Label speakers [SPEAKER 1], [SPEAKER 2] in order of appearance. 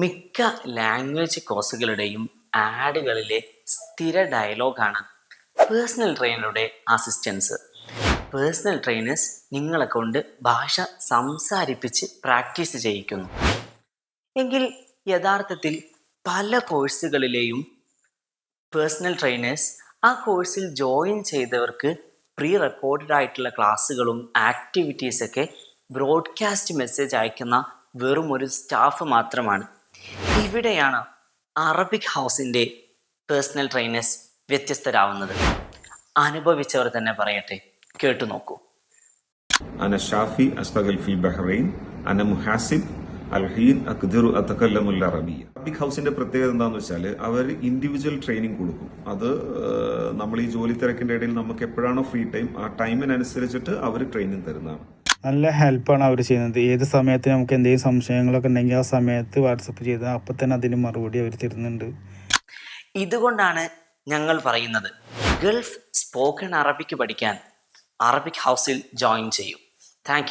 [SPEAKER 1] മിക്ക ലാംഗ്വേജ് കോഴ്സുകളുടെയും ആഡുകളിലെ സ്ഥിര ഡയലോഗാണ് പേഴ്സണൽ ട്രെയിനറുടെ അസിസ്റ്റൻസ് പേഴ്സണൽ ട്രെയിനേഴ്സ് നിങ്ങളെ കൊണ്ട് ഭാഷ സംസാരിപ്പിച്ച് പ്രാക്ടീസ് ചെയ്യിക്കുന്നു. എങ്കിൽ യഥാർത്ഥത്തിൽ പല കോഴ്സുകളിലെയും പേഴ്സണൽ ട്രെയിനേഴ്സ് ആ കോഴ്സിൽ ജോയിൻ ചെയ്തവർക്ക് പ്രീ റെക്കോർഡഡ് ആയിട്ടുള്ള ക്ലാസ്സുകളും ആക്ടിവിറ്റീസൊക്കെ ബ്രോഡ്കാസ്റ്റ് മെസ്സേജ് അയക്കുന്ന വെറും ഒരു സ്റ്റാഫ് മാത്രമാണ്. ഇവിടെയാണ് അറബിക് ഹൗസിൻ്റെ പേഴ്സണൽ ട്രെയിനേഴ്സ് വ്യത്യസ്തരാവുന്നത് അനുഭവിച്ചവർ തന്നെ പറയട്ടെ കേട്ടു നോക്കൂ
[SPEAKER 2] أنا شافي أشتغل في البحرين أنا محاسب الحين أقدر أتكلم العربية അറബിക് ഹൗസിന്റെ പ്രത്യേകത എന്താണെന്ന് വെച്ചാൽ അവർ ഇൻഡിവിജ്വൽ ട്രെയിനിങ് കൊടുക്കും അത് ഏഹ്, നമ്മൾ ഈ ജോലി തിരക്കിന്റെ ഇടയിൽ നമുക്ക് എപ്പോഴാണോ ഫ്രീ ടൈം ആ ടൈമിനനുസരിച്ചിട്ട് അവർ ട്രെയിനിങ് തരുന്നതാണ്
[SPEAKER 3] നല്ല ഹെൽപ്പാണ് അവർ ചെയ്യുന്നത്. ഏത് സമയത്ത് നമുക്ക് എന്തെങ്കിലും സംശയങ്ങളൊക്കെ ഉണ്ടെങ്കിൽ ആ സമയത്ത് വാട്സപ്പ് ചെയ്താൽ അപ്പം തന്നെ അതിന് മറുപടി അവർ തരുന്നുണ്ട്.
[SPEAKER 1] ഇതുകൊണ്ടാണ് ഞങ്ങൾ പറയുന്നത് ഗൾഫ് സ്പോക്കൺ അറബിക്ക് പഠിക്കാൻ അറബിക് ഹൗസിൽ ജോയിൻ ചെയ്യും. താങ്ക്